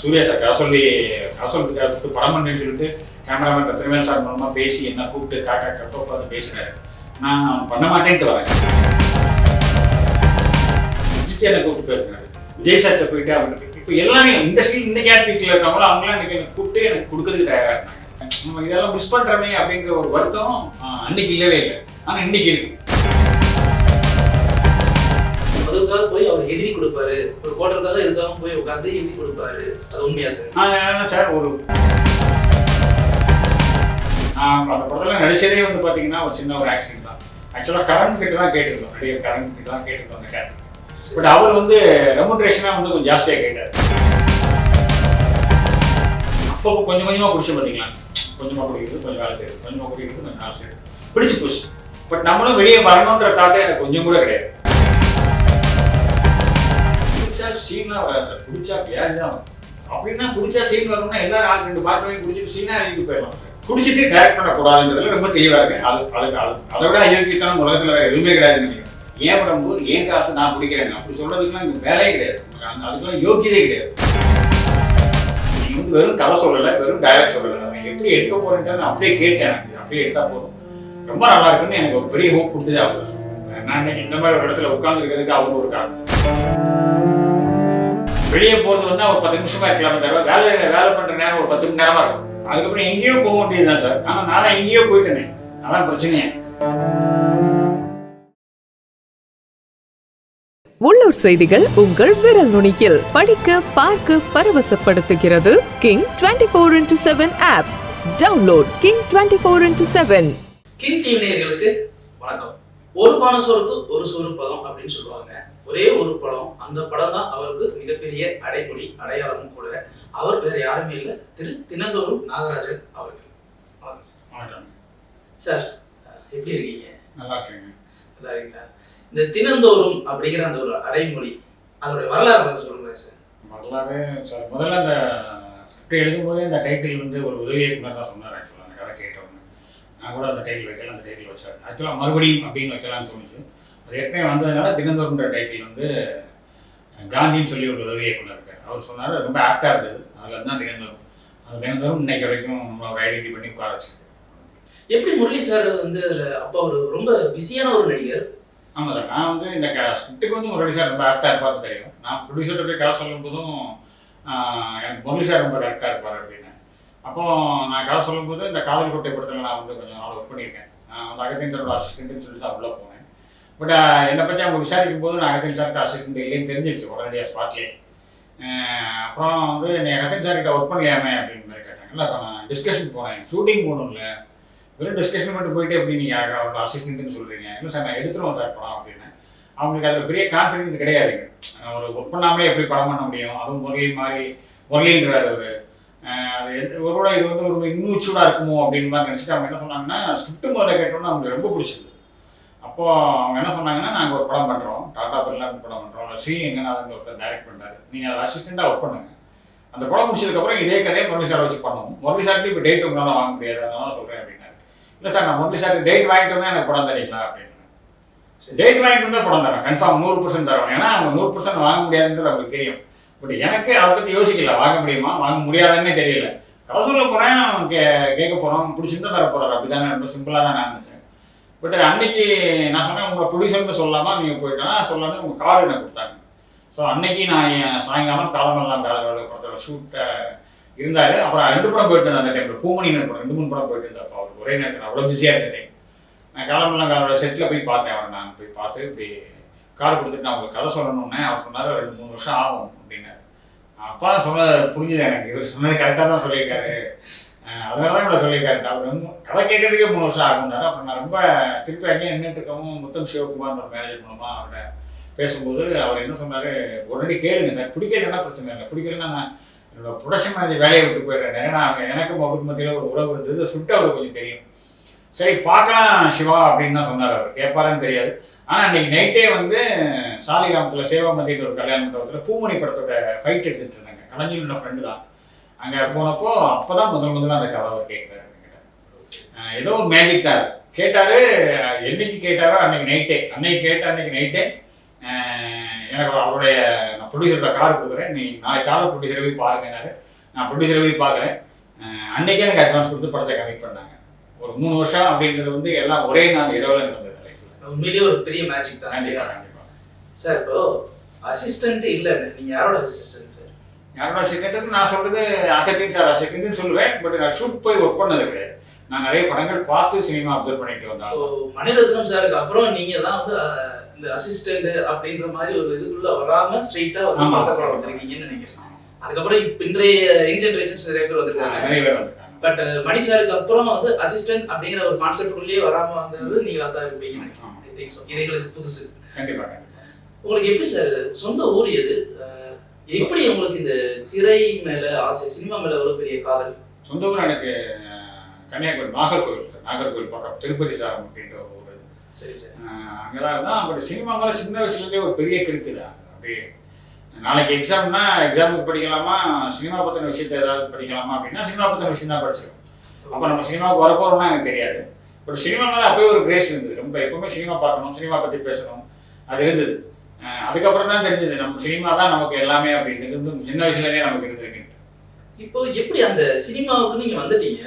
Surya sir கதை சொல்லி கதை சொல்லிட்டு படம் பண்ணுன்னு சொல்லிட்டு கேமராமேன் ரத்னவேல் சார் மூலமாக பேசி என்ன கூப்பிட்டு காக்கா கப்ப பார்த்து பேசுகிறாரு நான் பண்ண மாட்டேன்ட்டு வரேன். விஜய் கூப்பிட்டு பேசுகிறாரு விஜய் சார்கிட்ட போயிட்டு அவங்களுக்கு இப்போ எல்லாமே இண்டஸ்ட்ரி இந்த கேட்டகரியில் இருக்கவங்களும் அவங்களாம் எனக்கு எனக்கு கூப்பிட்டு எனக்கு கொடுக்கறதுக்கு தயாராக இருந்தாங்க. நம்ம இதெல்லாம் மிஸ் பண்ணுறமே அப்படிங்கிற ஒரு வருத்தம் அன்னைக்கு இல்லவே இல்லை. ஆனால் இன்னைக்கு இருக்குது இதுக்காக போய் அவர் எழுதி கொடுப்பாரு. ஒரு கோட்டருக்காக இதுக்காக போய் உட்காந்து எழுதி கொடுப்பாரு. அது உண்மையா சார்? நான் என்ன சார் ஒரு அந்த படத்தில் நடிச்சதே வந்து பார்த்தீங்கன்னா ஒரு சின்ன ஒரு ஆக்சிடென்ட் தான். ஆக்சுவலாக கரண் கிட்ட தான் கேட்டிருந்தோம். நடிகர் கரண் கிட்ட தான் கேட்டிருந்தோம் அந்த கேரக்டர் பட் அவர் வந்து ரெமுட்ரேஷனாக வந்து கொஞ்சம் ஜாஸ்தியாக கேட்டார். அப்போ கொஞ்சம் கொஞ்சமாக பிடிச்சி பார்த்தீங்களா கொஞ்சமாக குடிக்கிறது கொஞ்சம் வேலை செய்யுது கொஞ்சமாக குடிக்கிறது கொஞ்சம் வேலை செய்யுது பிடிச்சு போச்சு. பட் நம்மளும் வெளியே வரணுன்ற தாட்டே எனக்கு கொஞ்சம் கூட கிடையாது. குடிச்சா சீனா வராது குடிச்சா வியாதி வரும். அப்படின்னா குடிச்சா சீன் வரணும்னா எல்லாரும் ஆள் ரெண்டு பாட்டு வாங்கி குடிச்சிட்டு சீனா எழுதி போயிடலாம். குடிச்சிட்டு டைரக்ட் பண்ணக்கூடாதுங்கிறதுல ரொம்ப தெளிவாக இருக்கு. அது அதுக்கு அது அதை விட இயற்கைக்கான உலகத்தில் வேற எதுவுமே கிடையாது நினைக்கிறேன் ஏன் உடம்பு ஏன் காசு நான் குடிக்கிறேன் அப்படி சொல்றதுக்குலாம் இங்கே வேலையே கிடையாது. அந்த- அதுக்கெல்லாம் யோக்கியதே கிடையாது. நீங்க வந்து வெறும் கதை சொல்லலை வெறும் டைரக்ட் சொல்லலை. நான் எப்படி எடுக்க போறேன்றது நான் அப்படியே கேட்டேன் எனக்கு. அப்படியே எடுத்தா போதும். ரொம்ப நல்லா இருக்குன்னு எனக்கு ஒரு பெரிய ஹோப் கொடுத்ததே அவர் நான் இன்னைக்கு இந்த மாதிரி ஒரு இடத்துல உட்கார்ந்து இருக்கிறதுக்கு அவரும் ஒரு காரணம். வெளியே போறது வந்து ஒரு பத்து நிமிஷமா இருக்கலாமே தவிர வேலை வேலை பண்ற நேரம் ஒரு பத்து மணி நேரமா இருக்கும். அதுக்கப்புறம் எங்கேயோ போக வேண்டியதுதான் சார். ஆனா நான் எங்கேயோ போயிட்டேனே. அதான் பிரச்சனையே. உள்ளூர் செய்திகள் உங்கள் விரல் நுனியில். படிக்க பார்க்க பரவசப்படுத்துகிறது king twenty four into seven app download king twenty four into seven king team நேயர்களுக்கு வணக்கம். ஒரு பான சோறுக்கு ஒரு சோறு பதம் அப்படின்னு சொல்லுவாங்க. ஒரே ஒரு படம் அந்த படம் தான் அவருக்கு மிகப்பெரிய அடைமொழி அடையாளமும் கூட. அவர் வேற யாருமே இல்லை. திரு தினந்தோறும் நாகராஜன் அவர்கள். வணக்கம் சார். வணக்கம். சார் எப்படி இருக்கீங்க? நல்லா இருக்கேங்க. நல்லா இருக்கீங்களா? இந்த தினந்தோறும் அப்படிங்கிற அந்த ஒரு அடைமொழி அதோட வரலாறு கொஞ்சம் சொல்லுங்க சார். வரலாறு சார் முதல்ல அந்த ஸ்கிரிப்ட் எழுதும்போதே அந்த டைட்டில் வந்து ஒரு உதவி இயக்குனர் தான் சொன்னார் ஆக்சுவலாக அந்த கதை கேட்டவங்க நான் கூட அந்த டைட்டில் வைக்கல அந்த டைட்டில் வச்சார். ஆக்சுவலாக மறுபடியும் அப்படின்னு வைக்கலாம்னு தோணுச்சு. அது ஏற்கனவே வந்ததுனால தினந்தோறுன்ற டைட்டில் வந்து காந்தின்னு சொல்லி ஒரு உதவி இயக்குனர் இருக்கார். அவர் சொன்னார் ரொம்ப ஆக்டாக இருந்தது. அதில் தான் தினந்தோறும். அந்த தினந்தோறும் இன்னைக்கு வரைக்கும் நம்மளை ஒரு ஐடென்டி பண்ணி உட்கார வச்சு எப்படி முரளி சார் வந்து அதுல அப்போ அவர் ரொம்ப பிஸியான ஒரு நடிகர்? ஆமாம் சார் நான் வந்து இந்த ஸ்கிரிப்டுக்கு வந்து முரளி சார் ரொம்ப ஆக்டாக இருப்பார்னு தெரியும். நான் ப்ரொடியூசர்கிட்ட போய் கதை சொல்லும் போதும் எனக்கு முரளி சார் ரொம்ப கரெக்டாக இருப்பார் அப்படின்னு. அப்போ நான் கதை சொல்லும்போது இந்த காதல் கோட்டை படத்தில் நான் வந்து கொஞ்சம் நாள் ஒர்க் பண்ணியிருக்கேன். நான் வந்து அசிஸ்டன்ட்னு சொல்லிட்டு தான் உள்ளே போனேன். பட் uh, என்னை பற்றி அவங்க விசாரிக்கும் போது நான் அகத்தியன் சார்கிட்ட அசிஸ்டன்ட் இல்லைன்னு தெரிஞ்சிருச்சு உடனடியாக ஸ்பாட்லேயே அப்புறம் வந்து நீ அகத்தியன் சார்கிட்ட ஒர்க் பண்ணலையாமே அப்படின்னு மாதிரி கேட்டாங்க இல்லை நான் டிஸ்கஷன் போனேன். ஷூட்டிங் போகணும் இல்லை. வெறும் டிஸ்கஷன் மட்டும் போயிட்டு எப்படி நீங்கள் அவரோட அசிஸ்டன்ட்னு சொல்கிறீங்க இல்லை சார் நான் எடுத்துருவோம் சார் படம் அப்படின்னு. அவங்களுக்கு அதில் பெரிய கான்ஃபிடென்ஸ் கிடையாதுங்க ஒரு ஒர்க் பண்ணாமலே எப்படி படம் பண்ண முடியும்? அதுவும் முரளி மாதிரி முரளின்றார் அவர். அது எந்த- கூட இது வந்து ஒரு இன்னும் சூடாக இருக்குமோ அப்படின்னு மாதிரி நினச்சிட்டு அவங்க என்ன சொன்னாங்கன்னா ஸ்கிரிப்ட் முதல்ல கேட்டோன்னா அவங்களுக்கு ரொம்ப பிடிச்சிருந்தது. அப்போது அவங்க என்ன சொன்னாங்கன்னா நாங்கள் ஒரு படம் பண்ணுறோம் டாடா பிர்லா படம் பண்ணுறோம் ஸ்ரீ எங்கநாதன் ஒருத்தர் டைரக்ட் பண்ணுறாரு நீங்கள் அதை அசிஸ்டண்ட்டாக ஒர்க் பண்ணுங்க. அந்த படம் முடிச்சதுக்கப்புறம் இதே கதையை முரளி சார் வச்சு பண்ணுவோம் முரளி சார்ட்டு இப்போ டேட் உங்களால் வாங்க முடியாது. அதனால சொல்கிறேன் அப்படின்னாரு. இல்லை சார் நான் முரளி சார் டேட் வாங்கிட்டு வந்தால் எனக்கு படம் தரீங்களா? அப்படின்னு டேட் வாங்கிட்டு வந்தால் படம் தரேன். கன்ஃபார்ம் நூறு பர்சன்ட் தரோம் ஏன்னா அவங்க நூறு பர்சன்ட் வாங்க முடியாதுன்றது அவங்களுக்கு தெரியும். பட் எனக்கு அதை பற்றி யோசிக்கல. வாங்க முடியுமா? வாங்க முடியாதுன்னே தெரியல. கதை சொல்ல போகிறேன் கே கேட்க போகிறோம் பிடிச்சிருந்தா தர போகிறார் அப்படி தானே ரொம்ப சிம்பிளாக தான் நான் நினச்சேன். பட் அன்னைக்கு நான் சொன்னேன் உங்களை ப்ரொடியூசர்னு சொல்லாமா நீங்கள் போயிட்டேன்னா சொல்லாமல் உங்கள் கார்டு எனக்கு கொடுத்தாங்க. ஸோ அன்னைக்கு நான் என் சாயங்காலம் காலமெல்லாம் காதலோட படத்தோட ஷூட்டை இருந்தார். அப்புறம் ரெண்டு படம் போயிட்டு இருந்தேன் அந்த டைமில் பூமணின்னு படம் ரெண்டு மூணு படம் போயிட்டு இருந்தேன் அப்போ. அவர் ஒரே நேரத்தில் அவ்வளோ பிஸியாக இருந்த டைம் நான் காலமெல்லாம் காலோட செட்டில் போய் பார்த்தேன் அவரை. நான் போய் பார்த்து இப்படி கார்டு கொடுத்துட்டு நான் உங்களுக்கு கதை சொல்லணும்னே அவர் சொன்னார். ரெண்டு மூணு வருஷம் ஆகும் அப்படின்னாரு. அப்பா சொன்னது சொன்ன புரிஞ்சுது எனக்கு. இவர் சொன்னது கரெக்டாக தான் சொல்லியிருக்காரு. அதனால தான் இவ்வளோ சொல்லியிருக்காரு. அவர் கதை கேட்கறதுக்கே மூணு வருஷம் ஆகும்னாரு. அப்புறம் நான் ரொம்ப திருப்பி அங்கேயே நின்றுட்டு இருக்கவும் முத்தம் சிவகுமார் ஒரு மேனேஜர் மூலமாக அவர்கிட்ட பேசும்போது அவர் என்ன சொன்னார்? உடனே கேளுங்க சார். பிடிக்கலன்னா பிரச்சனை இல்லை. பிடிக்கலன்னா நான் என்னோட ப்ரொடக்ஷன் மேனேஜர் வேலையை விட்டு போயிடுறேன். ஏன்னா அங்கே எனக்கும் அவருக்கு மத்தியில் ஒரு உறவு இருந்தது. சுட்டு அவருக்கு கொஞ்சம் தெரியும். சரி பார்க்கலாம் சிவா அப்படின்னு தான் சொன்னார் அவர். கேட்பாருன்னு தெரியாது. ஆனால் அன்னைக்கு நைட்டே வந்து சாலிகிராமத்தில் சேவா மத்தியில் ஒரு கல்யாண மண்டபத்தில் பூமணி படத்தோட ஃபைட் எடுத்துகிட்டு இருந்தாங்க. கலைஞரோட ஃப்ரெண்டு தான். அங்கே போனப்போ அப்போ தான் முதல் முதல்ல அந்த கதை அவர் கேட்குறாரு. ஏதோ ஒரு மேஜிக் தான். கேட்டாரு என்னைக்கு கேட்டாரோ அன்னைக்கு நைட்டே அன்னைக்கு கேட்ட அன்னைக்கு நைட்டே எனக்கு அவருடைய ப்ரொடியூசரோட கார் கொடுக்குறேன். நீ நாளைக்கு காலை ப்ரொடியூசரை போய் பாருங்கன்னாரு நான் ப்ரொடியூசரை போய் பார்க்குறேன். அன்னைக்கே எனக்கு அட்வான்ஸ் கொடுத்து படத்தை கமிட் பண்ணாங்க. ஒரு மூணு வருஷம் அப்படின்றது வந்து எல்லாம் ஒரே நாள் இரவில் நடந்தது உண்மையிலேயே ஒரு பெரிய மேஜிக் தான். கண்டிப்பாக கண்டிப்பாக சார் இப்போ அசிஸ்டன்ட் இல்லைன்னு நீங்க யாரோட அசிஸ்டன்ட் சார்? யாரோட செகண்டுக்கு நான் சொல்றது அகத்தின் சார் செகண்டுன்னு சொல்லுவேன் பட் நான் ஷூட் போய் ஒர்க் பண்ணது கிடையாது. நான் நிறைய படங்கள் பார்த்து சினிமா அப்சர்வ் பண்ணிட்டு வந்தேன். மணிரத்னம் சாருக்கு அப்புறம் நீங்க தான் வந்து இந்த அசிஸ்டன்ட் அப்படின்ற மாதிரி ஒரு இதுக்குள்ள வராம ஸ்ட்ரெயிட்டா வந்து. படத்துக்குள்ள வந்திருக்கீங்கன்னு நினைக்கிறேன். அதுக்கப்புறம் இப்ப இன்றைய யங் ஜென்ரேஷன்ஸ் நிறைய பேர் வந்திருக்காங்க. நிறைய பேர் வந்திருக்காங்க. பட் மணி சாருக்கு அப்புறம் வந்து அசிஸ்டன்ட் அப்படிங்கிற ஒரு கான்செப்டுக்குள்ளேயே வராம வந்தது நீங்களா தான் இருப்பீங்கன்னு நினைக்கிறேன். ஐ திங்க் ஸோ இது எங்களுக்கு புதுசு. கண்டிப்பா கண்டிப்பா. உங்களுக்கு எப்படி சார் சொந்த ஊர் எது? எப்படி உங்களுக்கு இந்த திரை மேல ஆசை சினிமா மேல எவ்வளவு பெரிய காதல்? சொந்த ஊர் எனக்கு கன்னியாகுமரி நாகர்கோவில் சார் நாகர்கோவில் பக்கம் திருப்பதி சாரம் அப்படின்ற ஒரு. சரி சார். அங்கதான் இருந்தான் பட் சினிமா மேலே சின்ன வயசுலேருந்தே ஒரு பெரிய கிறுக்கு தான். அப்படியே நாளைக்கு எக்ஸாம்னா எக்ஸாமுக்கு படிக்கலாமா சினிமா பற்றின விஷயத்தை ஏதாவது படிக்கலாமா அப்படின்னா சினிமா பற்றின விஷயம் தான் படிச்சிருக்கோம். அப்போ நம்ம சினிமாவுக்கு வரப்போறோம்னா எனக்கு தெரியாது. பட் சினிமா மேலே அப்பயே ஒரு கிரேஸ் இருந்தது. ரொம்ப எப்பவுமே சினிமா பார்க்கணும் சினிமா பற்றி பேசணும். அது இருந்தது. அதுக்கப்புறம் தான் தெரிஞ்சது. நம்ம சினிமா தான் நமக்கு எல்லாமே அப்படின்றது. வந்து சின்ன வயசுலேருந்தே நமக்கு இருந்திருக்கு. இப்போ எப்படி அந்த சினிமாவுக்கு நீங்க வந்துட்டீங்க?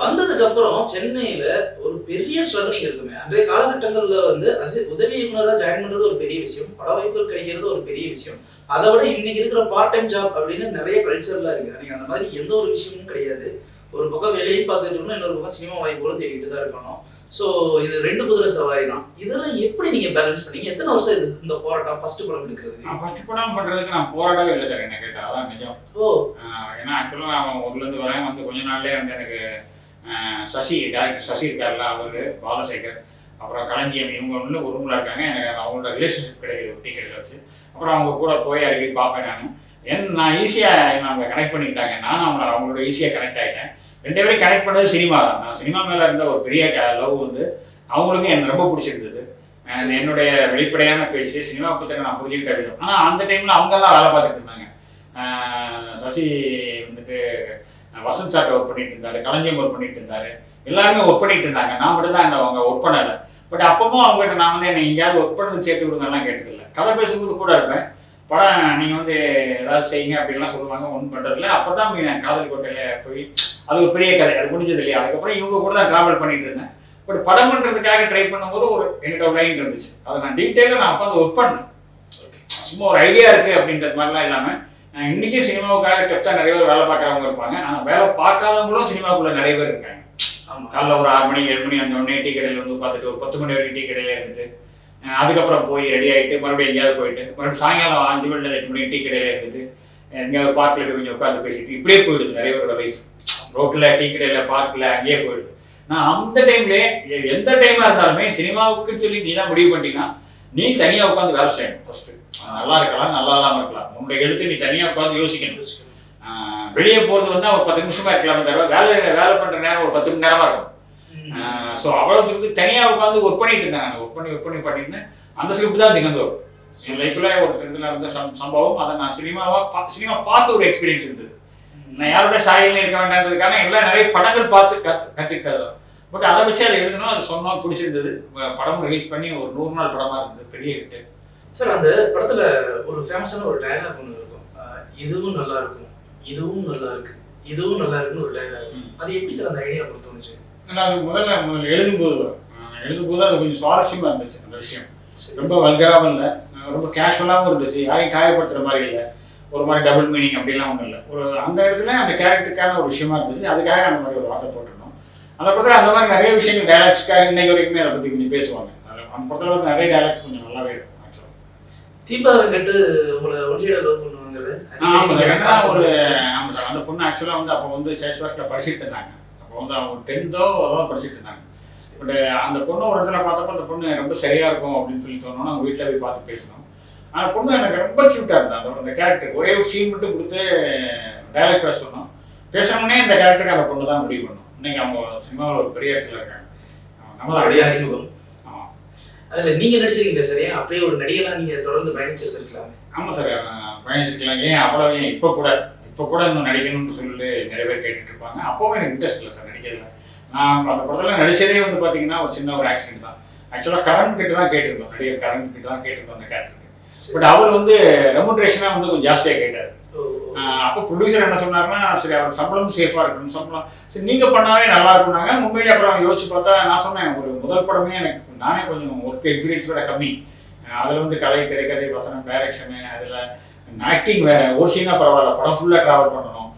வந்ததுக்கு அப்புறம் சென்னையில ஒரு பெரிய ஸ்ட்ரகிளிங் இருக்குமே. அன்றைய காலகட்டங்கள்ல வந்து உதவி இயக்குனரா ஜாயின் பண்றது ஒரு பெரிய விஷயம். பட வாய்ப்புகள் கிடைக்கிறது ஒரு பெரிய விஷயம். அதை விட இன்னைக்கு இருக்கிற பார்ட் டைம் ஜாப் அப்படின்னு நிறைய கல்ச்சர்லாம் இருக்கு. அன்னைக்கு அந்த மாதிரி எந்த ஒரு விஷயமும் கிடையாது. ஒரு பக்கம் வேலையும் பார்த்துட்டு இருக்கணும் இன்னொரு பக்கம் சினிமா வாய்ப்புகளும் தேடிட்டு தான் இருக்கணும். ஸோ இது ரெண்டு குதிரை சவாரி தான். இதெல்லாம் எப்படி நீங்க பேலன்ஸ் பண்ணீங்க? எத்தனை வருஷம் இது இந்த போராட்டம் ஃபர்ஸ்ட் படம் எடுக்கிறது? நான் ஃபர்ஸ்ட் படம் பண்ணுறதுக்கு நான் போராடவே இல்லை சார் என்ன கேட்டால் அதான் நிஜம். ஓ. ஏன்னா ஆக்சுவலாக நான் ஊர்லேருந்து வரேன். வந்து கொஞ்ச நாள்லயே வந்து எனக்கு சசி டேரக்டர் சசி இருக்கார்ல அவர் பாலசேகர் அப்புறம் களஞ்சியம் இவங்க ஒன்று ஒரு ரூமில் இருக்காங்க. எனக்கு அவங்களோட ரிலேஷன்ஷிப் கிடைக்குது ஒரு டிக்கெட்டில் வச்சு அப்புறம் அவங்க கூட போய் அடிக்கடி பார்ப்பேன் நான். என் நான் ஈஸியாக அவங்க கனெக்ட் பண்ணிக்கிட்டாங்க. நானும் அவங்கள அவங்களோட ஈஸியாக கனெக்ட் ஆகிட்டேன் ரெண்டு பேரும் கனெக்ட் பண்ணது சினிமா தான். நான் சினிமா மேலே இருந்த ஒரு பெரிய லவ் வந்து அவங்களுக்கும் எனக்கு ரொம்ப பிடிச்சிருந்தது. என்னுடைய வெளிப்படையான பேச்சு சினிமா பற்றி நான் புரிஞ்சுக்கிட்ட விதம். ஆனால் அந்த டைமில் அவங்க தான் வேலை பார்த்துட்டு இருந்தாங்க. சசி வந்துட்டு வசந்த் சார்ட்ட ஒர்க் பண்ணிட்டு இருந்தாரு களஞ்சியம் ஒர்க் பண்ணிட்டு இருந்தாரு. எல்லாருமே ஒர்க் பண்ணிட்டு இருந்தாங்க. நான் மட்டும் தான் அந்த அவங்க ஒர்க் பண்ணலை. பட் அப்பவும் அவங்ககிட்ட நான் வந்து என்னை எங்கேயாவது ஒர்க் பண்ணது சேர்த்து விடுங்கலாம் கேட்டதில்லை. கதை பேசும்போது கூட இருப்பேன். படம் நீங்கள் வந்து ஏதாவது செய்யுங்க அப்படின்லாம் சொல்லுவாங்க ஒன்றும் பண்ணுறதில்ல அப்போ தான் நான் காதல் கோட்டையில் போய் அது ஒரு பெரிய கதை அது முடிஞ்சது இல்லையா? அதுக்கப்புறம் இவங்க கூட தான் ட்ராவல் பண்ணிட்டு இருந்தேன். பட் படம் பண்ணுறதுக்காக ட்ரை பண்ணும்போது ஒரு என்கிட்ட ஒரு லைன் இருந்துச்சு. அதை நான் டீட்டெயிலாக நான் உட்காந்து ஒர்க் பண்ணேன். சும்மா ஒரு ஐடியா இருக்குது அப்படின்றது மாதிரிலாம் இல்லாமல் அஹ் இன்னைக்கு சினிமாவுக்காக டெப்தா நிறைய பேர் வேலை பார்க்குறவங்க இருப்பாங்க. ஆனால் வேலை பார்க்காதவங்களும் சினிமாவுக்குள்ள நிறைய பேர் இருக்காங்க. காலைல ஒரு ஆறு மணி ஏழு மணி அந்த உடனே டீ கடையில் வந்து பார்த்துட்டு ஒரு பத்து மணி வரைக்கும் டீ கடையில இருந்துட்டு அதுக்கப்புறம் போய் ரெடி ஆகிட்டு மறுபடியும் எங்கேயாவது போயிட்டு மறுபடியும் சாயங்காலம் அஞ்சு மணி எட்டு மணி டீ கடையில் இருந்துட்டு எங்கேயாவது பார்க்கில் போய் கொஞ்சம் உட்காந்து பேசிட்டு இப்படியே போயிடுது நிறைய பேரோட வயசு ரோட்டில் டீ கடையில் பார்க்கில் அங்கேயே போயிடுது. நான் அந்த டைம்ல எந்த டைமாக இருந்தாலுமே சினிமாவுக்குன்னு சொல்லி நீ தான் முடிவு பண்ணிட்டீங்கன்னா நீ தனியாக உட்காந்து வேலை செய்யணும் ஃபஸ்ட்டு நல்லா இருக்கலாம் நல்லா இல்லாமல் இருக்கலாம். உன்னுடைய எழுத்து நீ தனியாக உட்காந்து யோசிக்கணும். வெளியே போகிறது வந்து ஒரு பத்து நிமிஷமா இருக்கலாமே தவிர வேலை வேலை பண்ணுற நேரம் ஒரு பத்து மணி நேரமாக இருக்கும் ஸோ அவ்வளோத்துக்கு தனியா உட்காந்து ஒர்க் பண்ணிட்டு இருந்தேன் நான். ஒர்க் பண்ணி ஒர்க் பண்ணி பண்ணிட்டு அந்த ஸ்கிரிப்ட் தான் திகழ்ந்து வரும் என் லைஃப்ல ஒரு இதில் நடந்த சம் சம்பவம் அதை நான் சினிமாவா பா- சினிமா பார்த்து ஒரு எக்ஸ்பீரியன்ஸ் இருந்தது. நான் யாரோட சாயல்ல இருக்க வேண்டான்றதுக்கான எல்லாம் நிறைய படங்கள் பார்த்து கற்றுக்கிட்டது பட் அதை வச்சு அதை எழுதணும் அது சொன்னோம் பிடிச்சிருந்தது. படம் ரிலீஸ் பண்ணி ஒரு நூறு நாள் படமா இருந்தது பெரிய ஹிட் சார் அந்த படத்துல ஒரு ஃபேமஸான ஒரு டயலாக் ஒன்று இருக்கும். இதுவும் நல்லா இருக்கும் இதுவும் நல்லா இருக்கு இதுவும் நல்லா இருக்குன்னு ஒரு டயலாக் ம். அது எப்படி சார் அந்த ஐடியா தோணுச்சு ஆனால் அது முதல்ல முதல்ல எழுதும்போது வரும். எழுதும்போது அது கொஞ்சம் சுவாரஸ்யமா இருந்துச்சு அந்த விஷயம். ரொம்ப வல்கராகவும் இல்லை. ரொம்ப கேஷுவலாகவும் இருந்துச்சு. யாரையும் காயப்படுத்துற மாதிரி இல்லை. ஒரு மாதிரி டபுள் மீனிங் அப்படிலாம் ஒன்றும் இல்லை. ஒரு அந்த இடத்துல அந்த கேரக்டருக்கான ஒரு விஷயமா இருந்துச்சு. அதுக்காக அந்த மாதிரி ஒரு வார்த்தை போட்டிருந்தோம். அந்த படத்தில் அந்த மாதிரி நிறைய விஷயங்கள் டைலாக்ஸ்க்காக இன்னைக்கு வரைக்குமே அதை பற்றி கொஞ்சம் பேசுவாங்க. அந்த படத்தில் வந்து நிறைய டைலாக்ஸ் கொஞ்சம் நல்லாவே இருக்கும் தீபா வெங்கட் உங்களை ஒன் சைடா லவ் காசு ஒரு. ஆமாம் அந்த பொண்ணு ஆக்சுவலாக வந்து அப்போ வந்து ஒர்க்கில் படிச்சுட்டு இருந்தாங்க. வந்து அவங்க டென்த்தோ அதான் படிச்சுட்டு இருந்தாங்க. பட் அந்த பொண்ணு ஒரு இடத்துல பார்த்தப்ப அந்த பொண்ணு ரொம்ப சரியா இருக்கும் அப்படின்னு சொல்லி தோணுன்னா அவங்க வீட்டில் போய் பார்த்து பேசணும். அந்த பொண்ணு எனக்கு ரொம்ப க்யூட்டாக இருந்தா. அந்த அந்த கேரக்டர் ஒரே ஒரு சீன் மட்டும் கொடுத்து டைரக்ட் பேச சொன்னோம். பேசணும்னே இந்த கேரக்டருக்கு அந்த பொண்ணு தான் முடிவு பண்ணும். இன்னைக்கு அவங்க சினிமாவில் ஒரு பெரிய இடத்துல இருக்காங்க. நம்மளோட அறிமுகம் ஆமாம் அதுல நீங்க நடிச்சிருக்கீங்க சரியா அப்படியே ஒரு நடிகனா நீங்க தொடர்ந்து பயணிச்சிருக்கலாமே ஆமாம் சார் நான் பயணிச்சுக்கலாம் ஏன் அவ்வளோ ஏன் இப்போ கூட? இப்போ கூட இன்னும் நடிக்கணும்னு சொல்லிட்டு நிறைய பேர் கேட்டுட்டு இருப்பாங்க அப்போவும் எனக்கு இன்ட்ரெஸ்ட் இல்லை சார் நடிக்கிறதுல. நான் அந்த படத்தில் நடிச்சதே வந்து பார்த்தீங்கன்னா ஒரு சின்ன ஒரு ஆக்சிடென்ட் தான். ஆக்சுவலாக கரண் கிட்ட தான் கேட்டிருந்தோம். நடிகர் கரண் கிட்ட தான் கேட்டிருந்தோம் அந்த கேரக்டருக்கு பட் அவர் வந்து ரெமுட்ரேஷனாக வந்து கொஞ்சம் ஜாஸ்தியாக கேட்டார். அப்போ ப்ரொடியூசர் என்ன சொன்னாருன்னா சரி அவர் சம்பளம் சேஃபாக இருக்கணும் சம்பளம். சரி நீங்கள் பண்ணாவே நல்லா இருக்கும்னாங்க. மும்பையில் அப்புறம் யோசிச்சு பார்த்தா நான் சொன்னேன் ஒரு முதல் படமே எனக்கு நானே கொஞ்சம் ஒர்க் எக்ஸ்பீரியன்ஸோட கம்மி. அதில் வந்து கதை திரைக்கதை வசனம் டைரக்ஷனு அதில் ஆக்டிங் வேற. ஒரு சீனாக பரவாயில்ல. படம் ஃபுல்லாக ட்ராவல் பண்ணணும்.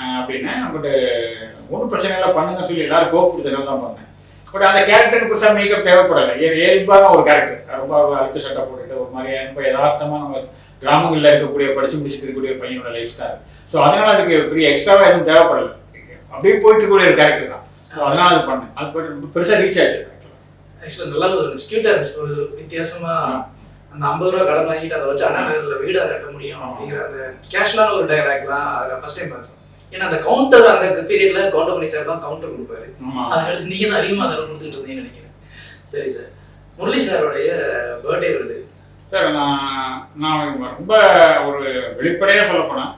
ஆஹ் அப்படின்னேன் பட் ஒன்றும் பிரச்சனை இல்லை. பண்ணுங்க சொல்லி எல்லாரும் கோப் கொடுத்தனால தான் பண்ணேன். பட் அந்த கேரக்டருக்கு பெருசாக மேக்கப் தேவைப்படலை. இயல்பான ஒரு கேரக்டர் ரொம்ப அழுக்கு சட்டை போட்டுட்டு ஒரு மாதிரி ரொம்ப யதார்த்தமாக நம்ம கிராமங்களில் இருக்கக்கூடிய படிச்சு முடிச்சுட்டு இருக்கக்கூடிய ஒரு பையனோட லைஃப் ஸ்டைல் ஸோ அதனால அதுக்கு பெரிய எக்ஸ்ட்ராவாக எதுவும் தேவைப்படலை. அப்படியே போயிட்டு இருக்கக்கூடிய ஒரு கேரக்டர் தான். ஸோ அதனால அது பண்ணேன். அது போயிட்டு பெருசாக ரீச் ஆச்சு. ஆக்சுவலாக நல்லா இருந்துச்சு. கியூட்டா இருந்துச்சு. ஒரு வித்தியாசமா அந்த ஐம்பது ரூபா கடன் வாங்கிட்டு அதை வச்சு அண்ணா நகரில் வீடு கட்ட முடியும் அப்படிங்கிற அந்த கேஷுவலான ஒரு டைலாக் தான் அதில் ஃபர்ஸ்ட் டைம் பார்த்தேன். ஏன்னா அந்த கவுண்டர் அந்த பீரியட்ல கவுண்டமணி சார் தான் கவுண்டர் கொடுப்பாரு. அதுக்கடுத்து நீங்க தான் அதிகமாக அதில் கொடுத்துட்டு இருந்தீங்கன்னு நினைக்கிறேன். சரி சார் முரளி சாரோடைய பர்த்டே வருது. சார் நான் நான் ரொம்ப ஒரு வெளிப்படையாக சொல்ல போனால்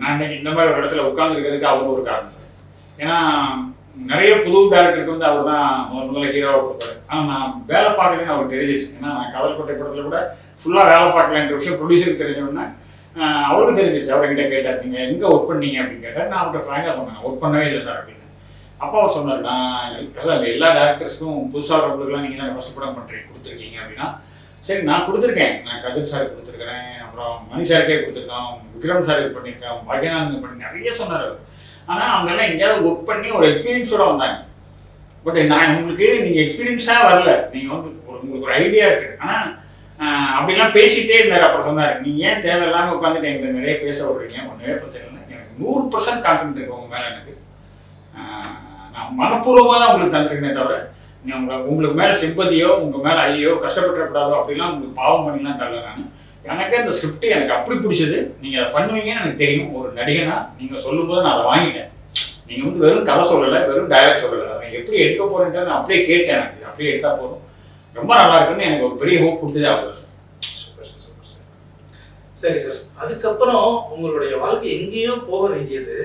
நான் இன்னைக்கு இந்த மாதிரி ஒரு இடத்துல உட்காந்துருக்கிறதுக்கு அவர் ஒரு காரணம். ஏன்னா நிறைய புது டேரக்டருக்கு வந்து அவர் தான் முதல் முதல்ல ஹீரோவாக கொடுப்பாரு ஆனால் நான் வேலை பார்க்கலன்னு அவருக்கு தெரிஞ்சிச்சு ஏன்னா நான் கவல்கோட்டை படத்தில் கூட ஃபுல்லாக வேலை பார்க்கலன்ற விஷயம் ப்ரொடியூசருக்கு தெரிஞ்சோடனே அவருக்கு தெரிஞ்சிச்சு அவர்கிட்ட கேட்டார் நீங்கள் எங்கே ஒர்க் பண்ணீங்க? அப்படின்னு கேட்டார். நான் அவர்கிட்ட ஃப்ராங்காக சொன்னேன். ஒர்க் பண்ணவே இல்லை சார் அப்படின்னு. அப்பா அவர் சொன்னார் நான் சார் எல்லா டேரக்டர்ஸ்க்கும் புதுசாக வரவங்களுக்குலாம் நீங்கள் தான் ஃபஸ்ட் படம் பண்ணுறீங்க கொடுத்துருக்கீங்க அப்படின்னா சரி நான் கொடுத்துருக்கேன். நான் கதிர் சாருக்கு கொடுத்துருக்கிறேன். அப்புறம் மணி சாருக்கே கொடுத்துருக்கோம். விக்ரம் சாருக்கு பண்ணியிருக்கேன் பாக்யநாதன் பண்ணி நிறைய சொன்னார் அவர். ஆனால் அவங்கெல்லாம் எங்கேயாவது ஒர்க் பண்ணி ஒரு எக்ஸ்பீரியன்ஸோட வந்தாங்க. பட் நான் உங்களுக்கு நீங்கள் எக்ஸ்பீரியன்ஸாக வரல. நீங்கள் வந்து உங்களுக்கு ஒரு ஐடியா இருக்குது ஆனால் அப்படிலாம் பேசிட்டே இருந்தார் அப்புறம் சொன்னார் நீ ஏன் தேவையில்லாமல் உட்காந்துட்டு என்கிட்ட நிறைய பேச விடுறீங்க? ஒன்றுமே பிரச்சனை இல்லை. எனக்கு நூறு பர்சன்ட் கான்ஃபிடென்ட் இருக்கு உங்கள் மேலே எனக்கு. நான் மனப்பூர்வமாக தான் உங்களுக்கு தந்துருக்கேனே தவிர நீ உங்களை உங்களுக்கு மேலே சிம்பதியோ உங்கள் மேலே ஐயோ கஷ்டப்பட்டுறக்கூடாதோ அப்படிலாம் உங்களுக்கு பாவம் பண்ணிலாம் தரல நான். எனக்கு அந்த ஸ்கிரிப்ட் எனக்கு அப்படி பிடிச்சது. நீங்கள் அதை பண்ணுவீங்கன்னு எனக்கு தெரியும். ஒரு நடிகனா நீங்கள் சொல்லும்போது நான் அதை வாங்கிட்டேன். நீங்கள் வந்து வெறும் கதை சொல்லலை வெறும் டைலாக் சொல்லலை. அதை எப்படி எடுக்க போறேன்ட்டு நான் அப்படியே கேட்டேன் எனக்கு. இது அப்படியே எடுத்தால் போதும். ரொம்ப நல்லா இருக்குன்னு எனக்கு ஒரு பெரிய ஹோப் கொடுத்ததே அவ்வளோ sir super sir super sir சரி சார் அதுக்கப்புறம் உங்களுடைய வாழ்க்கை எங்கேயோ போக வேண்டியது.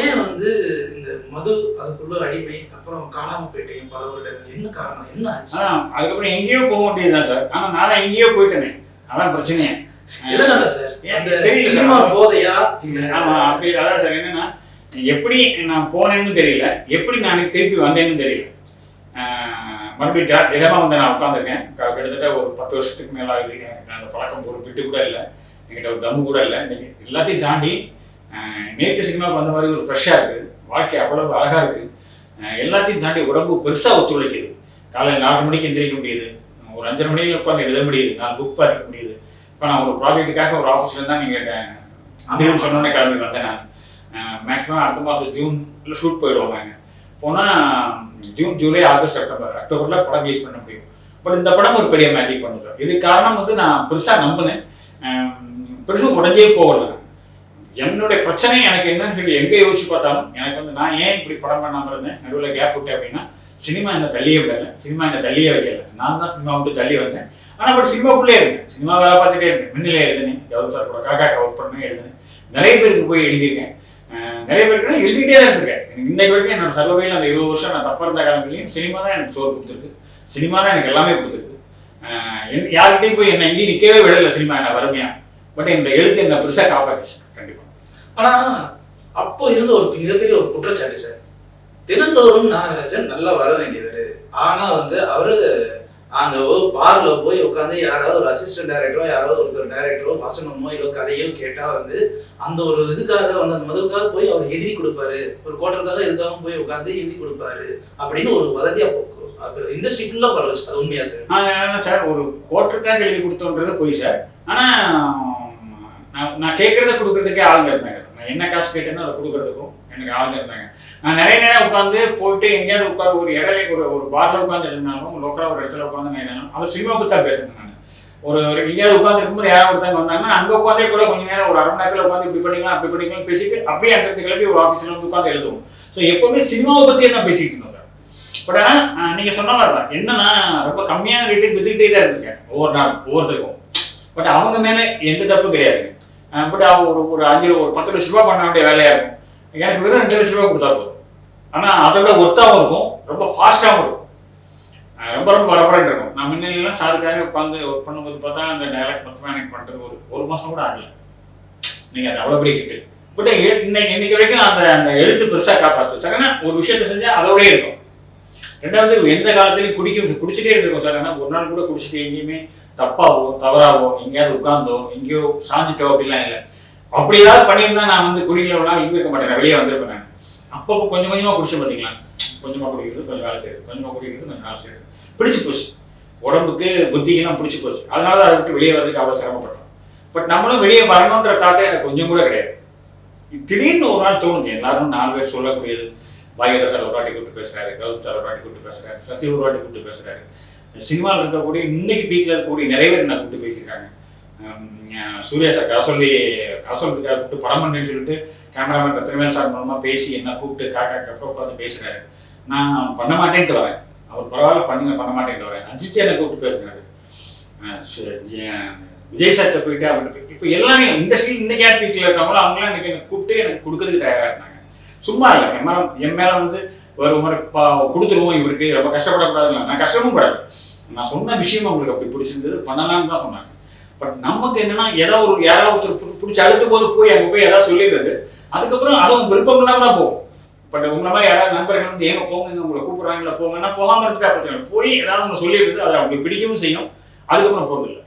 ஏன் வந்து இந்த மது அதுக்குள்ள அடிமை அப்புறம் காணாம போயிட்டீங்க பல வருடங்கள்? என்ன காரணம்? என்ன ஆச்சு? அதுக்கப்புறம் எங்கேயோ போக வேண்டியதுதான் சார் ஆனால் நான் எங்கேயோ போயிட்டேனே. அதான் பிரச்சனையே. என்னன்னா எப்படி நான் போனேன்னு தெரியல. எப்படி நான் திருப்பி வந்தேன்னு தெரியல. மறுபடியும் ஜா வந்து நான் உட்காந்துருக்கேன் கிட்டத்தட்ட ஒரு பத்து வருஷத்துக்கு மேல ஆகுது. எனக்கு அந்த பழக்கம் ஒரு பிட்டு கூட இல்லை. என்கிட்ட ஒரு தம்மு கூட இல்லை. இன்னைக்கு எல்லாத்தையும் தாண்டி நேற்று சினிமாவுக்கு வந்த மாதிரி ஒரு ஃப்ரெஷ்ஷாக இருக்குது வாழ்க்கை அவ்வளவு அழகா இருக்கு. ஆஹ் எல்லாத்தையும் தாண்டி உடம்பு பெருசாக ஒத்துழைக்குது. காலையில் நாலு மணிக்கு எந்திரிக்க முடியுது. ஒரு அஞ்சரை மணிக்கு உட்காந்து எழுத முடியுது நாலு புக் படிக்க முடியுது. இப்போ நான் ஒரு ப்ராஜெக்ட்டுக்காக ஒரு ஆஃபீஸ்ல தான் நீங்கள் சொன்னோன்னே கிளம்பி வந்தேன் நான். மேக்ஸிமம் அடுத்த மாதம் ஜூன்ல ஷூட் போயிடுவோம் நாங்கள் போனால் ஜூன் ஜூலை ஆகஸ்ட் செப்டம்பர் அக்டோபரில் படம் ரிலீஸ் பண்ண முடியும். பட் இந்த படம் ஒரு பெரிய மேஜிக் பண்ணுது இது காரணம் வந்து நான் பெருசாக நம்பினேன். பெருசும் உடஞ்சே போகல. நான். என்னுடைய பிரச்சனை எனக்கு என்னன்னு சொல்லி எங்கே யோசிச்சு பார்த்தாலும் எனக்கு வந்து நான் ஏன் இப்படி படம் பண்ணாமல் இருந்தேன்? நடுவில் கேப் விட்டேன் அப்படின்னா சினிமா என்ன தள்ளியே விடலை. சினிமா என்ன தள்ளியே வைக்கல. நான் தான் சினிமா விட்டு தள்ளி வந்தேன். ஆனால் பட் சினிமாக்குள்ளே இருந்தேன். சினிமா வேலை பார்த்துட்டே இருந்தேன். மின்னிலே எழுதுனேன். கௌரவ சார் கூட காக்கா கவர் பண்ணி எழுதுனேன். நிறைய பேருக்கு போய் எழுதியிருக்கேன். நிறைய பேருக்கு நான் எழுதிட்டே தான் இருக்கேன் எனக்கு இன்னைக்கு வரைக்கும் என்னோட சர்வையில் அந்த இருபது வருஷம் நான் தப்பா இருந்த காலங்களையும் சினிமா தான் எனக்கு சோறு கொடுத்துருக்கு. சினிமா தான் எனக்கு எல்லாமே கொடுத்துருக்கு. என்- யார்கிட்டயும் போய் என்ன எங்கேயும் நிற்கவே விடல சினிமா என்ன வறுமையா. பட் என்னோட எழுத்து என்ன பெருசாக காப்பாற்றுச்சு கண்டிப்பாக ஆனா அப்போ இருந்த ஒரு மிகப்பெரிய ஒரு குற்றச்சாட்டு சார். தினந்தோறும் நாகராஜன் நல்லா வர வேண்டியவர். ஆனா வந்து அவரு அந்த பார்ல போய் உட்காந்து யாராவது ஒரு அசிஸ்டன்ட் டைரக்டரோ யாராவது ஒருத்தர் டைரக்டரோ வசனமோ இல்லை கதையோ கேட்டா வந்து அந்த ஒரு இதுக்காக வந்து அந்த மதுவுக்காக போய் அவர் எழுதி கொடுப்பாரு. ஒரு கோட்டருக்காக இதுக்காக போய் உட்காந்து எழுதி கொடுப்பாரு. அப்படின்னு ஒரு வதந்தியா இண்டஸ்ட்ரி ஃபுல்லா பரவச்சு அது உண்மையா சார்? நான் என்ன சார் ஒரு கோட்டருக்காக எழுதி கொடுத்தோன்றது போய் சார். ஆனால் நான் நான் கொடுக்கறதுக்கே ஆளுங்க இருந்தாங்க நான் என்ன காசு கேட்டேன்னு அதை கொடுக்கறதுக்கும். எனக்கு ஆளுங்க இருந்தாங்க நான் நிறைய நேரம் உட்காந்து போயிட்டு எங்கேயாவது உட்காந்து ஒரு இடையில ஒரு ஒரு பார்ல உட்காந்து எழுதினாலும் லோக்கலாக ஒரு இடத்துல உட்காந்து நான் எழுதினாலும் அது சினிமா பற்றி தான் பேசுறேன் நான். ஒரு ஒரு எங்கேயாவது உட்காந்து இருக்கும்போது யாராவது ஒருத்தவங்க வந்தாங்கன்னா அங்கே உட்காந்தே கூட கொஞ்சம் நேரம் ஒரு அரை மணி நேரத்தில் உட்காந்து இப்படி பண்ணிக்கலாம் அப்படி பண்ணிக்கலாம் பேசிட்டு அப்படியே அங்கே கிளம்பி ஒரு ஆஃபீஸில் வந்து உட்காந்து எழுதுவோம். ஸோ எப்பவுமே சினிமாவை பற்றியே தான் பேசிட்டு இருந்தோம் சார். பட் ஆனால் நீங்கள் சொன்ன மாதிரி தான். என்னன்னா ரொம்ப கம்மியான ரேட்டுக்கு வித்துக்கிட்டே தான் இருந்திருக்கேன் ஒவ்வொரு நாள் ஒவ்வொருத்தருக்கும். பட் அவங்க மேலே எந்த தப்பும் கிடையாது. பட் அவங்க ஒரு ஒரு அஞ்சு ஒரு பத்து லட்ச ரூபா பண்ண வேண்டிய வேலையாக இருக்கும். எனக்கு வெறும் ரெண்டு லட்ச ரூபா கொடுத்தா போதும். ஆனால் அதை விட ஒர்த்தாகவும் இருக்கும். ரொம்ப ஃபாஸ்ட்டாகவும் இருக்கும். ரொம்ப ரொம்ப பரபரன்னு இருக்கும். நான் முன்னிலாம் சாருக்காக உட்காந்து ஒர்க் பண்ணும்போது பார்த்தா அந்த டைலாக் மொத்தமாக எனக்கு பண்ணுறது ஒரு ஒரு மாதம் கூட ஆகல. நீங்கள் அது அவ்வளோ பெரிய கிட்டு பட் இன்னைக்கு இன்னைக்கு வரைக்கும் அந்த அந்த எழுத்து பெருசாக காப்பாற்று சார் ஏன்னா ஒரு விஷயத்தை செஞ்சால் அதோடய இருக்கும். ரெண்டாவது எந்த காலத்துலையும் குடிக்க குடிச்சிட்டே இருந்திருக்கும் சார். ஆனால் ஒரு நாள் கூட குடிச்சிட்டு எங்கேயுமே தப்பாவோ தவறாவோ எங்கேயாவது உட்காந்தோ எங்கேயோ சாஞ்சிட்டோ அப்படிலாம் இல்லை. அப்படி ஏதாவது பண்ணியிருந்தா நான் வந்து குடிக்கல ஒரு நாள் இருந்திருக்க மாட்டேன் வெளியே வந்திருப்பேன் நான். அப்பப்போ கொஞ்சம் கொஞ்சமாக குடிச்சு பார்த்தீங்களா கொஞ்சமாக குடிக்கிறது கொஞ்சம் வேலை செய்யுது கொஞ்சமாக குடிக்கிறது கொஞ்சம் வேலை செய்யுது பிடிச்சு போச்சு. உடம்புக்கு புத்திக்கெல்லாம் பிடிச்சு போச்சு. அதனால அதை விட்டு வெளியே வரதுக்கு அவ்வளோ சிரமப்பட்டோம். பட் நம்மளும் வெளியே வரணுன்ற தாட்டே எனக்கு கொஞ்சம் கூட கிடையாது. திடீர்னு ஒரு நாள் தோணுது எல்லாரும் நாலு பேர் சொல்லக்கூடியது பாகிர சார் ஒரு வாட்டி கூப்பிட்டு பேசுறாரு கௌதம் சார் ஒரு வாட்டி கூப்பிட்டு பேசுறாரு சசி ஒரு வாட்டி கூப்பிட்டு பேசுறாரு. சினிமாவில் இருக்கக்கூடிய இன்னைக்கு பீக்கில் இருக்கக்கூடிய நிறைய பேர் நான் கூப்பிட்டு பேசியிருக்காங்க. சூர்யா சார் காசொல்லி காசொல்லிக்காக கூப்பிட்டு படம் பண்ணுறேன்னு சொல்லிட்டு கேமராமேன் ரத்னவேல் சார் மூலமாக பேசி என்ன கூப்பிட்டு காக்கா கப்ப உட்காந்து பேசுகிறாரு நான் பண்ண மாட்டேன்ட்டு வரேன். அவர் பரவாயில்ல பண்ணுங்க பண்ண மாட்டேன்ட்டு வரேன். அஜித் என்னை கூப்பிட்டு பேசுகிறாரு சரி, விஜய் சார்கிட்ட போயிட்டு அவர்கிட்ட இப்போ எல்லாமே இண்டஸ்ட்ரி இன்னைக்கு யார் பீக்கில் இருக்காங்களோ அவங்களாம் இன்றைக்கி எனக்கு கூப்பிட்டு எனக்கு கொடுக்கறதுக்கு தயாராக இருந்தாங்க. சும்மா இல்லை என் மேலே என் மேலே வந்து ஒரு முறை பா- கொடுத்துருவோம் இவருக்கு ரொம்ப கஷ்டப்படக்கூடாதுன்னு நான் கஷ்டமும் படாது நான் சொன்ன விஷயம் அவங்களுக்கு அப்படி பிடிச்சிருந்தது பண்ணலாம்னு தான் சொன்னாங்க. பட் நமக்கு என்னன்னா ஏதோ ஒரு யாராவது ஒருத்தர் பிடிச்சி அழுத்த போது போய் அங்கே போய் ஏதாவது சொல்லிடுறது. அதுக்கப்புறம் அதுவும் விருப்பம் இல்லாம தான் போகும். பட் உங்களை மாதிரி யாராவது நண்பர்கள் வந்து ஏங்க போங்க உங்களை கூப்பிடுறாங்களா போங்கன்னா போகாம இருக்கிற பிரச்சனை போய் ஏதாவது ஒன்று சொல்லிடுறது அதை அவங்களுக்கு பிடிக்கவும் செய்யும். அதுக்கப்புறம் போகிறது இல்லை.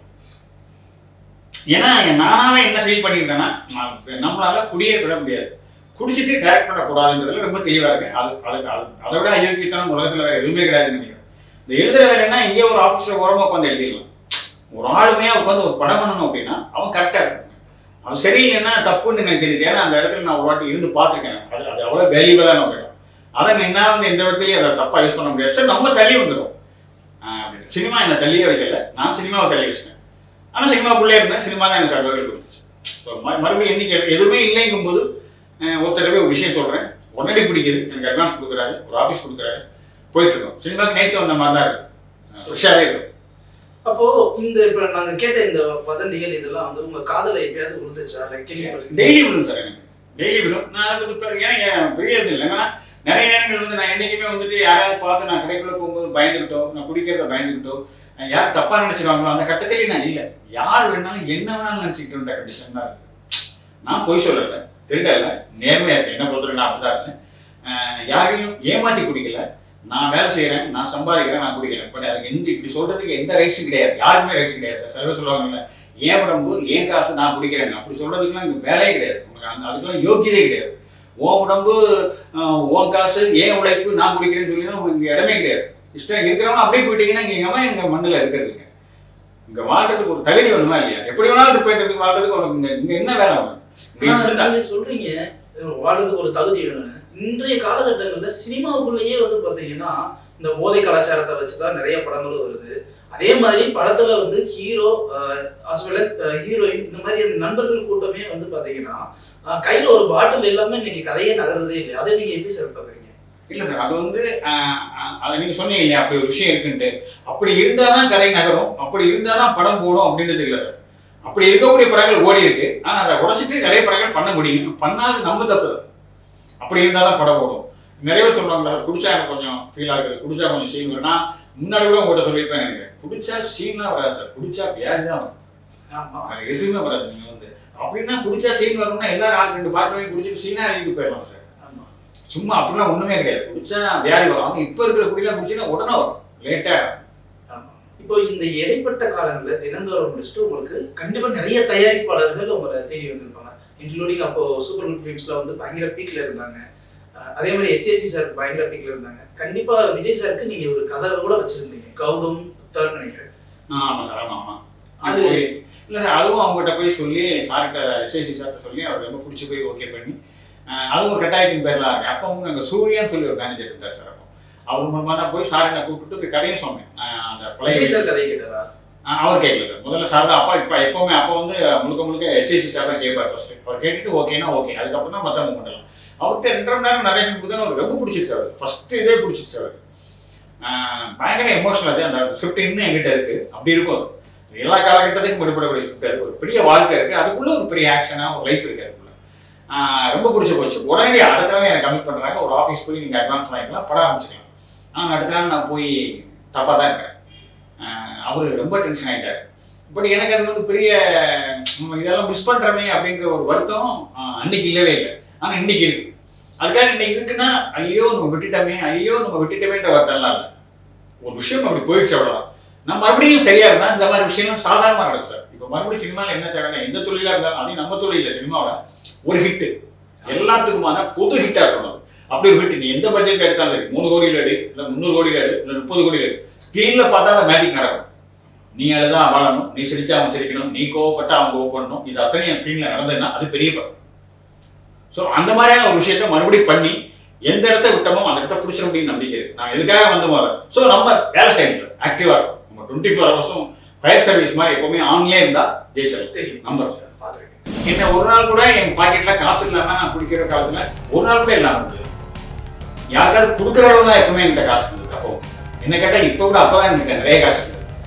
ஏன்னா நானாவே என்ன ஃபீல் பண்ணியிருக்கேன்னா நம்மளால குடியே விட முடியாது. குடிச்சிட்டு டைரக்ட் பண்ணக்கூடாதுன்றதுல ரொம்ப தெளிவாக இருக்கேன். அது அதுக்கு அது அதை விட அயோக்கியத்தனம் உலகத்தில் வேற எதுவுமே கிடையாதுன்னு நினைக்கிறேன். இந்த எழுதுற வேலைன்னா இங்கே ஒரு ஆஃபீஸில் ஓரமாக உட்காந்து எழுதிடலாம். ஒரு ஆளுமையா உட்காந்து ஒரு படம் பண்ணணும் அப்படின்னா அவன் கரெக்டாக இருக்கும் அது சரியில்லைன்னா தப்புன்னு எனக்கு தெரியுது ஏன்னா அந்த இடத்துல நான் ஒரு வாட்டி இருந்து பார்த்துருக்கேன். அது அது அவ்வளோ வேல்யூபலான ஒரு இடம் அதை என்ன வந்து எந்த இடத்துலையும் அதை தப்பாக யூஸ் பண்ண முடியாது. சார் நம்ம தள்ளி வந்துடும் சினிமா என்னை தள்ளியே வைக்கல. நான் சினிமாவை தள்ளி வச்சிட்டேன். ஆனால் சினிமாக்குள்ளே இருந்தேன். சினிமா தான் எனக்கு சர்வர்கள் கொடுத்துச்சு. ஸோ மறுபடியும் இன்னைக்கு எதுவுமே இல்லைங்கும்போது அஹ், ஒருத்தர் போய் ஒரு விஷயம் சொல்கிறேன் உடனடி பிடிக்குது. எனக்கு அட்வான்ஸ் கொடுக்குறாரு. ஒரு ஆஃபீஸ் கொடுக்குறாரு. போயிட்டு இருக்கோம். சினிமாக்கு நேற்று வந்த மாதிரி தான் இருக்கு ஃப்ரெஷ்ஷாகவே இருக்கும் அப்போ இந்த இப்ப நாங்க கேட்ட இந்த வதந்திகள் இதெல்லாம் வந்து உங்க காதல எப்பயாவது விழுந்துச்சா? லைக் கேள்விப்பட்டிருக்கீங்க டெய்லி விழும் சார் எனக்கு. டெய்லி விடும் நான் அதை வந்து ஏன்னா பெரிய இது இல்லை. ஏன்னா நிறைய நேரங்கள் வந்து நான் என்றைக்குமே வந்துட்டு யாராவது பார்த்து நான் கடைக்குள்ள போகும்போது பயந்துக்கிட்டோ நான் குடிக்கிறத பயந்துக்கிட்டோ யார் யாரும் தப்பாக நினச்சிருவாங்களோ அந்த கட்டத்திலேயே நான் இல்லை. யார் வேணாலும் என்ன வேணாலும் நினச்சிக்கிட்டு இருந்த கண்டிஷன் தான் இருக்கு. நான் பொய் சொல்லலை. திருடலை. நேர்மையாக இருக்கேன். என்ன பொறுத்தவரை நான் அப்படிதான் இருந்தேன் இருக்கேன் யாரையும் ஏமாத்தி குடிக்கல நான் வேலை செய்கிறேன் நான் சம்பாதிக்கிறேன் நான் குடிக்கிறேன். பட் அதுக்கு எந்த இப்படி சொல்கிறதுக்கு எந்த ரைட்ஸும் கிடையாது. யாருக்குமே ரைட்ஸ் கிடையாது. சார் சில பேர் சொல்லுவாங்கல்ல ஏன் உடம்பு ஏன் காசு நான் குடிக்கிறேன்? அப்படி சொல்றதுக்குலாம் இங்கே வேலையே கிடையாது. உனக்கு அந்த அதுக்கெல்லாம் யோக்கியதே கிடையாது. உன் உடம்பு உன் காசு ஏன் உழைப்பு நான் குடிக்கிறேன்னு சொல்லினா உங்களுக்கு இடமே கிடையாது. இஷ்டம் இருக்கிறவங்க அப்படியே போயிட்டீங்கன்னா இங்கே எங்கம்மா எங்கள் மண்ணில் இருக்கிறதுங்க. இங்கே வாழ்றதுக்கு ஒரு தகுதி வேணுமா இல்லையா? எப்படி வேணாலும் இருப்பேன்றதுக்கு வாழ்றதுக்கு உனக்கு இங்கே இங்கே என்ன வேலை உனக்கு? இங்கே ஆனா, இப்படி தான். நீங்க சொல்றீங்க அஹ் வாழ்றதுக்கு ஒரு தகுதி வேணும்னு. இன்றைய காலகட்டங்களில் சினிமாவுக்குள்ளேயே வந்து பார்த்தீங்கன்னா இந்த போதை கலாச்சாரத்தை வச்சு தான் நிறைய படங்களும் வருது. அதே மாதிரி படத்துல வந்து hero as well as heroine இந்த மாதிரி அந்த நண்பர்கள் கூட்டமே வந்து பார்த்தீங்கன்னா கையில் ஒரு பாட்டில் இல்லாமல் இன்னைக்கு கதையே நகர்றதே இல்லை அதை நீங்கள் எப்படி சார் பார்க்குறீங்க இல்லை சார் அது வந்து அதை நீங்கள் சொன்னீங்க இல்லையா? அப்படி ஒரு விஷயம் இருக்குன்ட்டு. அப்படி இருந்தால் தான் கதை நகரும். அப்படி இருந்தால் தான் படம் போடும் அப்படின்றது இல்லை சார் அப்படி இருக்கக்கூடிய படங்கள் ஓடி இருக்கு ஆனால் அதை உடச்சிட்டு நிறைய படங்கள் பண்ண முடியும். பண்ணாது நம்ம தப்பு அப்படி இருந்தால் தான் படம் ஓடும். நிறைய பேர் சொல்லுவாங்களா குடிச்சா எனக்கு கொஞ்சம் ஃபீல் ஆகுது குடிச்சா கொஞ்சம் சீன் வரும் நான் முன்னாடி கூட உங்கள்கிட்ட சொல்லியிருப்பேன் நினைக்கிறேன். குடிச்சா சீன்லாம் வராது சார் குடிச்சா வியாதி தான் வரும். ஆமா அது எதுவுமே வராது. நீங்கள் வந்து அப்படின்னா குடிச்சா சீன் வரும்னா எல்லாரும் ஆள் ரெண்டு பாட்டு குடிச்சிட்டு சீனாக எழுதிட்டு போயிடலாம் சார் சும்மா அப்படிலாம் ஒண்ணுமே கிடையாது. குடிச்சா வியாதி வரும். அவங்க இப்ப இருக்கிற குடிலாம் குடிச்சுன்னா உடனே வரும். லேட்டா ஆமா. இப்போ இந்த இடைப்பட்ட காலங்களில் தினந்தோறும் முடிச்சுட்டு உங்களுக்கு கண்டிப்பா நிறைய தயாரிப்பாளர்கள் உங்களை தேடி வந்திருப்பாங்க. இன்க்ளூடிங் அப்போ சூப்பர் குட் ஃபிலிம்ஸ்ல வந்து பயங்கர பீக்ல இருந்தாங்க. அதே மாதிரி எஸ்எஸ்சி சார் பயங்கர பீக்ல இருந்தாங்க. கண்டிப்பா விஜய் சாருக்கு நீங்க ஒரு கதை கூட வச்சிருந்தீங்க. கௌதம் புத்தான்னு நினைக்கிறேன். ஆமா சார் ஆமா ஆமா. அது- இல்ல சார் அதுவும் அவங்ககிட்ட போய் சொல்லி சார்கிட்ட எஸ்ஐசி சார்கிட்ட சொல்லி அவர் ரொம்ப பிடிச்சி போய் ஓகே பண்ணி அதுவும் ஒரு கட்டாயத்தின் பேர்லாம் இருக்கு அப்போ வந்து அங்கே சூர்யான்னு சொல்லி ஒரு மேனேஜர் இருந்தார் சார் அப்போ. அவர் மூலமா தான் போய் சார் என்ன கூப்பிட்டு போய் கதையும் சொன்னேன். அந்த பழைய சார் கதை கேட்டாரா? ஆஹ் அவர் கேட்கல சார். முதல்ல சார் தான். அப்பா இப்போ எப்பவுமே அப்போ வந்து முழுக்க முழுக்க எஸ்எஸ்சி சார் தான் கேட்பார் ஃபர்ஸ்ட் அவர் கேட்டுட்டு ஓகேனா ஓகே அதுக்கப்புறம் தான் மற்றவங்க பண்ணலாம் அவர்கிட்ட ரெண்டரை மணி நேரம் நிறைய கொடுத்தா அவருக்கு ரொம்ப பிடிச்சிருச்சு அவர் ஃபர்ஸ்ட் இதே பிடிச்சிருச்சு அவர் பயங்கர எமோஷனல் அது. அந்த ஸ்கிரிப்ட் இன்னும் எங்கிட்ட இருக்கு. அப்படி இருக்கும். எல்லா காலகட்டத்துக்கும் வெளிப்படக்கூடிய ஸ்கிரிப்ட் அது. ஒரு பெரிய வாழ்க்கை இருக்கு. அதுக்குள்ள ஒரு பெரிய ஆக்ஷனாக ஒரு லைஃப் இருக்கு அதுக்குள்ள. ரொம்ப பிடிச்சி போச்சு. உடனே அடுத்த நாள் எனக்கு கமிட் பண்ணுறாங்க ஒரு ஆஃபீஸ் போய் நீங்கள் அட்வான்ஸ் வாங்கிக்கலாம். படம் ஆரம்பிச்சுக்கலாம் ஆனால் அடுத்த நாள் நான் போய் தப்பாக தான் இருக்கிறேன். அவர் ரொம்ப டென்ஷன் ஆகிட்டார் பட் எனக்கு அது வந்து பெரிய இதெல்லாம் மிஸ் பண்ணுறமே அப்படின்ற ஒரு வருத்தம் ஆஹ், அன்னைக்கு இல்லவே இல்லை. ஆனால் இன்னைக்கு இருக்கு. அதுக்காக இன்னைக்கு இருக்குன்னா ஐயோ நம்ம விட்டுட்டோமே ஐயோ நம்ம விட்டுட்டோமேன்ற வருத்தம்லாம் இல்லை. ஒரு விஷயம் அப்படி போயிடுச்சு அவ்வளோதான் நம்ம மறுபடியும் சரியா இருந்தா இந்த மாதிரி விஷயங்கள் சாதாரணமாக நடக்கும் சார். இப்போ மறுபடியும் சினிமாவில் என்ன தேவைன்னா எந்த தொழிலாக இருந்தாலும் அதையும் நம்ம தொழில சினிமாவில் ஒரு ஹிட்டு எல்லாத்துக்குமான பொது ஹிட்டாக இருக்கணும் அப்படி ஒரு ஹிட் நீ எந்த பட்ஜெட் எடுத்தாலும் சரி மூணு கோடியில் எடு இல்லை முந்நூறு கோடியில் எடு இல்லை முப்பது கோடியில் எடு. ஸ்க்ரீனில் பார்த்தா அந்த மேஜிக் நடக்கும். நீ அழுதான் வாழணும் நீ சிரிச்சா அவன் சிரிக்கணும் நீ கோவப்பட்டா அவன் கோவப்படணும். இது அத்தனையும் ஸ்க்ரீனில் நடந்ததுன்னா அது பெரிய படம். ஸோ அந்த மாதிரியான ஒரு விஷயத்த மறுபடியும் பண்ணி எந்த இடத்த விட்டமோ அந்த இடத்த பிடிச்சிட முடியும் நம்பிக்கை இருக்கு. நான் எதுக்காக வந்து போகிறேன் ஸோ நம்ம வேலை செய்யணும் ஆக்டிவாக இருக்கும் நம்ம டுவெண்ட்டி ஃபோர் ஹவர்ஸும் ஃபயர் சர்வீஸ் மாதிரி எப்பவுமே ஆன்லேயே இருந்தா ஜெயிச்சிடலாம் தெரியும். நம்பர் பார்த்துருக்கேன் என்ன ஒரு நாள் கூட என் பாக்கெட்ல காசு இல்லாம நான் குடிக்கிற காலத்துல ஒரு நாள் கூட இல்லாம இருந்தது. யாருக்காவது அளவு தான் எப்பவுமே என்கிட்ட காசு இருந்தது அப்போ என்ன கேட்டால் இப்போ கூட அப்போ தான் எனக்கு நிறைய காசு